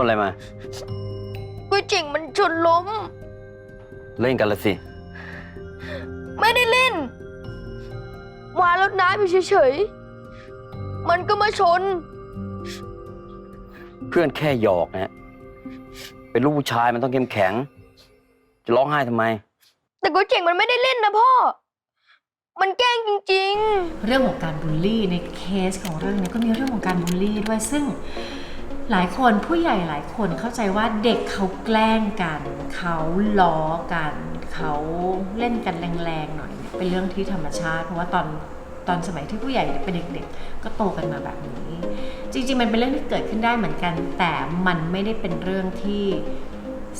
นอะไรมาก๋วยเจ๋งมันชนล้ม เล่นกันละสิ ไม่ได้เล่น วานรถน้ำอยู่เฉยๆ มันก็มาชน เพื่อนแค่หยอกนะ เป็นลูกผู้ชายมันต้องเข้มแข็ง จะร้องไห้ทำไม แต่ก๋วยเจ๋งมันไม่ได้เล่นนะพ่อ มันแกล้งจริงเรื่องของการบูลลี่ในเคสของเรื่องนี้ก็มีเรื่องของการบูลลี่ด้วยซึ่ง หลายคนผู้ใหญ่หลายคนเข้าใจว่าเด็กเขาแกล้งกัน เขาล้อกัน เขาเล่นกันแรงๆหน่อยเนี่ยเป็นเรื่องที่ธรรมชาติ เพราะว่าตอนตอนสมัยที่ผู้ใหญ่เป็นเด็กๆก็โตกันมาแบบนี้ จริง ๆ มันเป็นเรื่องที่เกิดขึ้นได้เหมือนกัน แต่มันไม่ได้เป็นเรื่องที่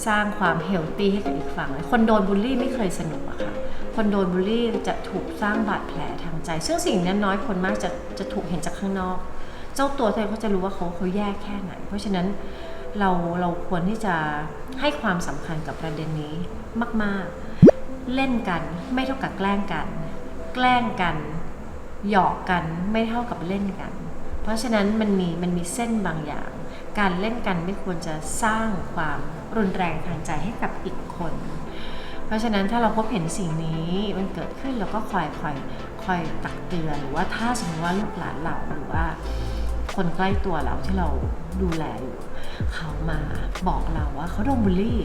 สร้างความเฮลตี้ให้กับอีกฝั่งคนโดนบูลลี่ไม่เคยสนุกอะค่ะคนโดนบูลลี่จะถูกสร้างบาดแผลทางใจ ซึ่งสิ่งนั้นน้อยคนมากจะจะถูกเห็นจากข้างนอก เจ้าตัวเอเขาจะรู้ว่าเขาเขาแย่แค่ไหน เพราะฉะนั้นเราเราควรที่จะให้ความสำคัญกับประเด็นนี้มาก ๆ เล่นกันไม่เท่ากับแกล้งกัน แกล้งกันหยอกกันไม่เท่ากับเล่นกัน เพราะฉะนั้นมันมีมันมีเส้นบางอย่าง การเล่นกันไม่ควรจะสร้างความรุนแรงทางใจให้กับอีกคน เพราะฉะนั้นถ้าเราพบเห็นสิ่งนี้มันเกิดขึ้นเราก็คอยคอยคอยตักเตือนหรือว่าถ้าสมมติว่าลูกหลานเราหรือว่า คนใกล้ตัวเราที่เราดูแลอยู่เขามาบอกเราว่าเขาโดนบูลลี่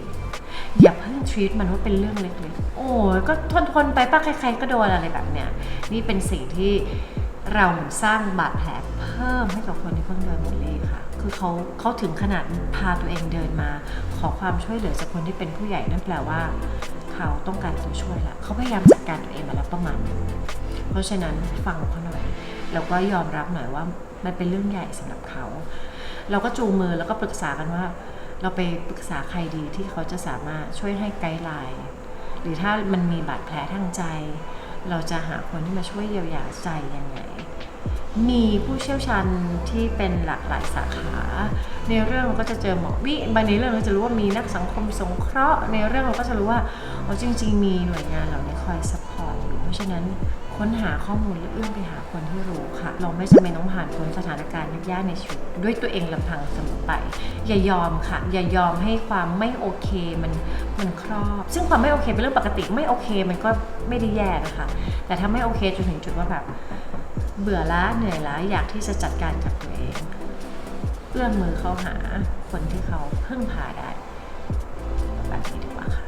อย่าเพิ่ง treat มันว่าเป็นเรื่องเล็กๆ โอ้ยก็ทนทนไปป้าใคร ๆ ก็โดนอะไรแบบเนี้ยนี่เป็นสิ่งที่เราเหมือนสร้างบาดแผลเพิ่มให้กับคนที่เพิ่งโดนบูลลี่ค่ะ คือเขาเขาถึงขนาดพาตัวเองเดินมา ขอความช่วยเหลือจากคนที่เป็นผู้ใหญ่นั่นแปลว่า เขาต้องการตัวช่วยละเขาพยายามจัดการตัวเองมาแล้วประมาณนึงเพราะฉะนั้นฟังเขาหน่อยแล้วก็ยอมรับหน่อยว่า มันเป็นเรื่องใหญ่สำหรับเขา เราก็จูงมือแล้วก็ปรึกษากันว่า เราไปปรึกษาใครดีที่เขาจะสามารถช่วยให้ไกด์ไลน์หรือถ้ามันมีบาดแผลทางใจ เราจะหาคนที่มาช่วยเยียวยาใจยังไง มีผู้เชี่ยวชาญที่เป็นหลากหลายสาขา ในเรื่องเราก็จะเจอหมอวิในเรื่องเราจะรู้ว่ามีนักสังคมสงเคราะห์ ในเรื่องเราก็จะรู้ว่าอ๋อจริง ๆ มีหน่วยงานเหล่านี้คอยซัพพอร์ตอยู่เพราะฉะนั้นค้นหาข้อมูลและเอื้อมไปหาคนที่รู้ค่ะ เราไม่จำเป็นต้องผ่านพ้นสถานการณ์ยากๆในชีวิตด้วยตัวเองลำพังเสมอไป อย่ายอมค่ะ อย่ายอมให้ความไม่โอเคมันมันครอบ ซึ่งความไม่โอเคเป็นเรื่องปกติไม่โอเคมันก็ไม่ได้แย่นะคะ แต่ถ้าไม่โอเคจนถึงจุดว่าแบบ เบื่อล้าเหนื่อยล้าอยากที่จะจัดการกับตัวเอง เอื้อมมือเข้าหาคนที่เขาเพิ่งพาได้แบบนี้ดีกว่าค่ะ